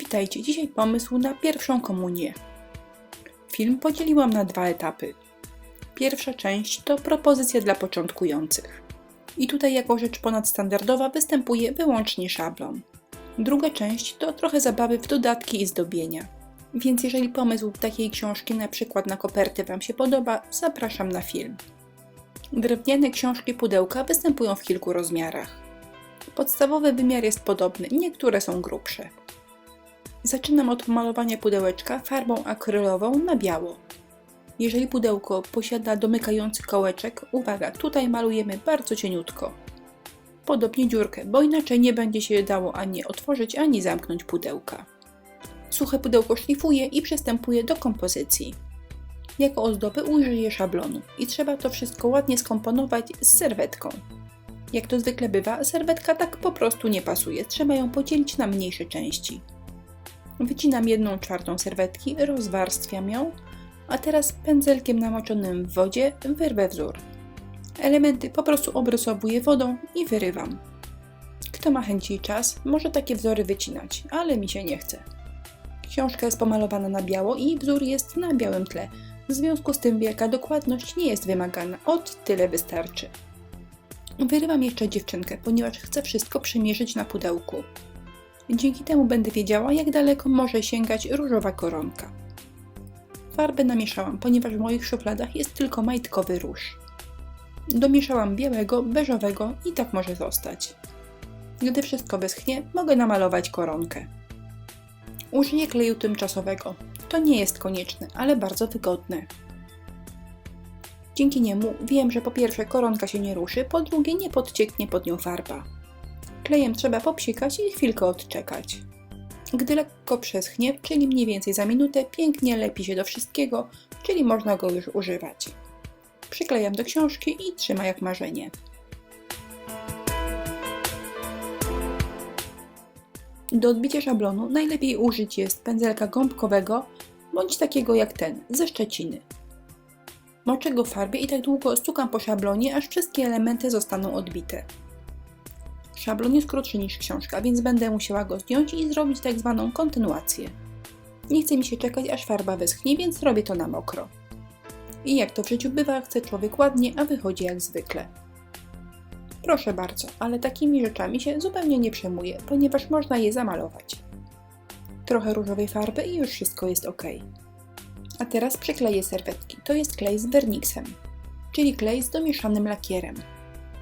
Witajcie, dzisiaj pomysł na pierwszą komunię. Film podzieliłam na dwa etapy. Pierwsza część to propozycja dla początkujących. I tutaj jako rzecz ponadstandardowa występuje wyłącznie szablon. Druga część to trochę zabawy w dodatki i zdobienia. Więc jeżeli pomysł takiej książki, na przykład na kopertę Wam się podoba, zapraszam na film. Drewniane książki pudełka występują w kilku rozmiarach. Podstawowy wymiar jest podobny, niektóre są grubsze. Zaczynam od malowania pudełeczka farbą akrylową na biało. Jeżeli pudełko posiada domykający kołeczek, uwaga, tutaj malujemy bardzo cieniutko. Podobnie dziurkę, bo inaczej nie będzie się dało ani otworzyć, ani zamknąć pudełka. Suche pudełko szlifuję i przystępuję do kompozycji. Jako ozdoby użyję szablonu i trzeba to wszystko ładnie skomponować z serwetką. Jak to zwykle bywa, serwetka tak po prostu nie pasuje, trzeba ją podzielić na mniejsze części. Wycinam jedną czwartą serwetki, rozwarstwiam ją, a teraz pędzelkiem namoczonym w wodzie wyrwę wzór. Elementy po prostu obrysowuję wodą i wyrywam. Kto ma chęci i czas, może takie wzory wycinać, ale mi się nie chce. Książka jest pomalowana na biało i wzór jest na białym tle. W związku z tym wielka dokładność nie jest wymagana, od tyle wystarczy. Wyrywam jeszcze dziewczynkę, ponieważ chcę wszystko przemierzyć na pudełku. Dzięki temu będę wiedziała, jak daleko może sięgać różowa koronka. Farbę namieszałam, ponieważ w moich szufladach jest tylko majtkowy róż. Domieszałam białego, beżowego i tak może zostać. Gdy wszystko wyschnie, mogę namalować koronkę. Użyję kleju tymczasowego. To nie jest konieczne, ale bardzo wygodne. Dzięki niemu wiem, że po pierwsze koronka się nie ruszy, po drugie nie podcieknie pod nią farba. Klejem trzeba popsikać i chwilkę odczekać. Gdy lekko przeschnie, czyli mniej więcej za minutę, pięknie lepi się do wszystkiego, czyli można go już używać. Przyklejam do książki i trzyma jak marzenie. Do odbicia szablonu najlepiej użyć jest pędzelka gąbkowego bądź takiego jak ten, ze Szczeciny. Moczę go w farbie i tak długo stukam po szablonie, aż wszystkie elementy zostaną odbite. Szablon jest krótszy niż książka, więc będę musiała go zdjąć i zrobić tak zwaną kontynuację. Nie chce mi się czekać, aż farba wyschnie, więc robię to na mokro. I jak to w życiu bywa, chce człowiek ładnie, a wychodzi jak zwykle. Proszę bardzo, ale takimi rzeczami się zupełnie nie przejmuję, ponieważ można je zamalować. Trochę różowej farby i już wszystko jest ok. A teraz przykleję serwetki. To jest klej z werniksem, czyli klej z domieszanym lakierem.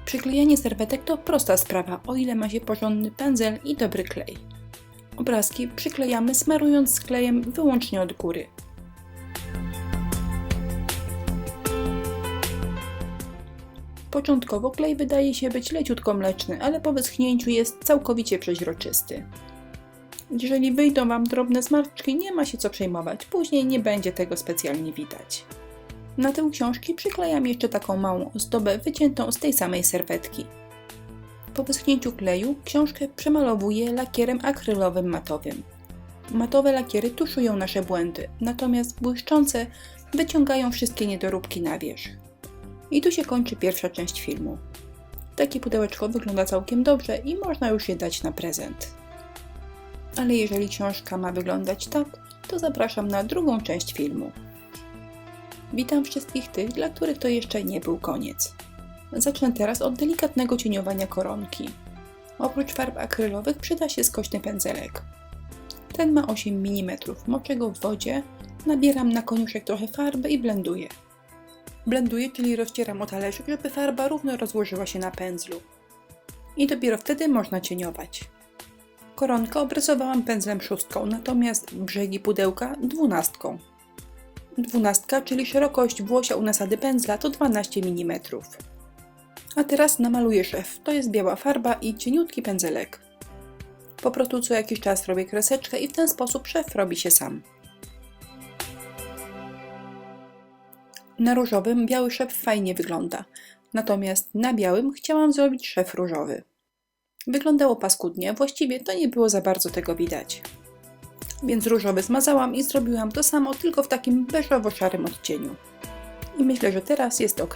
Przyklejanie serwetek to prosta sprawa, o ile ma się porządny pędzel i dobry klej. Obrazki przyklejamy smarując klejem wyłącznie od góry. Początkowo klej wydaje się być leciutko mleczny, ale po wyschnięciu jest całkowicie przeźroczysty. Jeżeli wyjdą Wam drobne smarczki, nie ma się co przejmować, później nie będzie tego specjalnie widać. Na tył książki przyklejam jeszcze taką małą ozdobę wyciętą z tej samej serwetki. Po wyschnięciu kleju książkę przemalowuję lakierem akrylowym matowym. Matowe lakiery tuszują nasze błędy, natomiast błyszczące wyciągają wszystkie niedoróbki na wierzch. I tu się kończy pierwsza część filmu. Takie pudełeczko wygląda całkiem dobrze i można już je dać na prezent. Ale jeżeli książka ma wyglądać tak, to zapraszam na drugą część filmu. Witam wszystkich tych, dla których to jeszcze nie był koniec. Zacznę teraz od delikatnego cieniowania koronki. Oprócz farb akrylowych przyda się skośny pędzelek. Ten ma 8 mm, moczę go w wodzie, nabieram na koniuszek trochę farby i blenduję. Blenduję, czyli rozcieram o talerzyk, żeby farba równo rozłożyła się na pędzlu. I dopiero wtedy można cieniować. Koronkę obrysowałam pędzlem szóstką, natomiast brzegi pudełka dwunastką. Dwunastka, czyli szerokość włosia u nasady pędzla to 12 mm. A teraz namaluję szef. To jest biała farba i cieniutki pędzelek. Po prostu co jakiś czas robię kreseczkę i w ten sposób szef robi się sam. Na różowym biały szef fajnie wygląda, natomiast na białym chciałam zrobić szef różowy. Wyglądało paskudnie, właściwie to nie było za bardzo tego widać. Więc różowy zmazałam i zrobiłam to samo, tylko w takim beżowo-szarym odcieniu. I myślę, że teraz jest ok.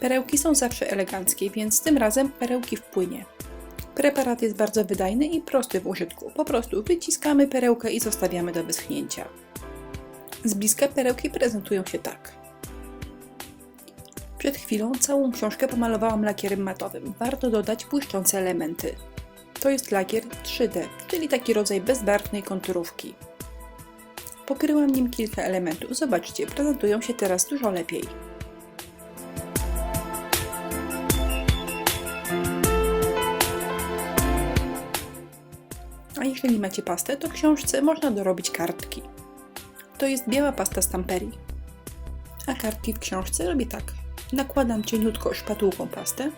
Perełki są zawsze eleganckie, więc tym razem perełki w płynie. Preparat jest bardzo wydajny i prosty w użytku. Po prostu wyciskamy perełkę i zostawiamy do wyschnięcia. Z bliska perełki prezentują się tak. Przed chwilą całą książkę pomalowałam lakierem matowym. Warto dodać błyszczące elementy. To jest lakier 3D, czyli taki rodzaj bezbarwnej konturówki. Pokryłam nim kilka elementów. Zobaczcie, prezentują się teraz dużo lepiej. A jeżeli macie pastę, to książce można dorobić kartki. To jest biała pasta stamperii. A kartki w książce robię tak. Nakładam cieniutko szpatułką pastę,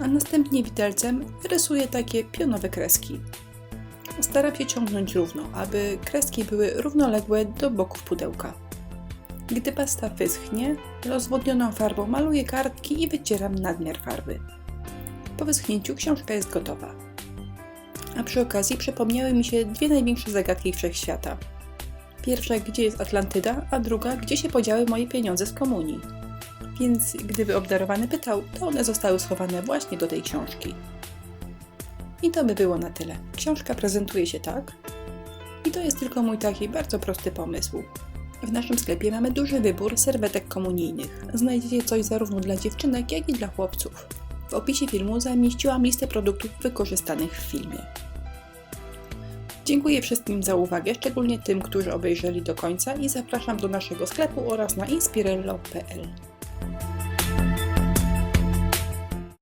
a następnie widelcem rysuję takie pionowe kreski. Staram się ciągnąć równo, aby kreski były równoległe do boków pudełka. Gdy pasta wyschnie, rozwodnioną farbą maluję kartki i wycieram nadmiar farby. Po wyschnięciu książka jest gotowa. A przy okazji przypomniały mi się dwie największe zagadki wszechświata. Pierwsza, gdzie jest Atlantyda, a druga, gdzie się podziały moje pieniądze z komunii. Więc gdyby obdarowany pytał, to one zostały schowane właśnie do tej książki. I to by było na tyle. Książka prezentuje się tak. I to jest tylko mój taki bardzo prosty pomysł. W naszym sklepie mamy duży wybór serwetek komunijnych. Znajdziecie coś zarówno dla dziewczynek, jak i dla chłopców. W opisie filmu zamieściłam listę produktów wykorzystanych w filmie. Dziękuję wszystkim za uwagę, szczególnie tym, którzy obejrzeli do końca i zapraszam do naszego sklepu oraz na inspirello.pl. Thank you.